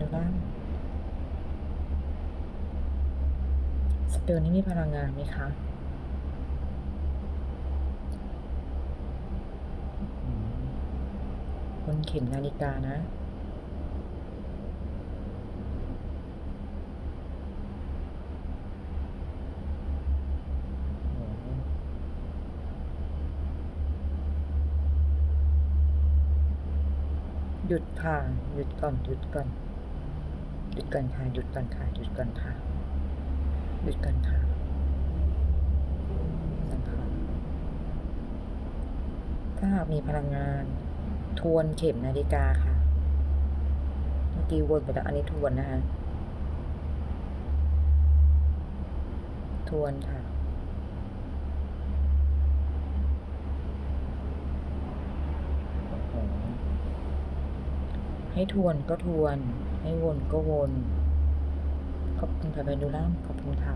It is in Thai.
ดูล่างสเปลนี้มีพลังงานไหมคะอืมบนเข็มนาฬิกานะหหยุดค่ะหยุดก่อนหยุดก่อน หยุดก่อนค่ะหยุดก่อนค่ะหยุดก่อนค่ะหยุดก่อนค่ะหยุดก่อนค่ะถ้าหากมีพลังงาน ทวนเข็มนาฬิกาค่ะ เมื่อกี้วนไปแล้วอันนี้ทวนนะคะทวนค่ะให้ทวนก็ทวน ให้วนก็วน ขอบคุณค่ะแบนดูล่ามขอบคุณค่ะ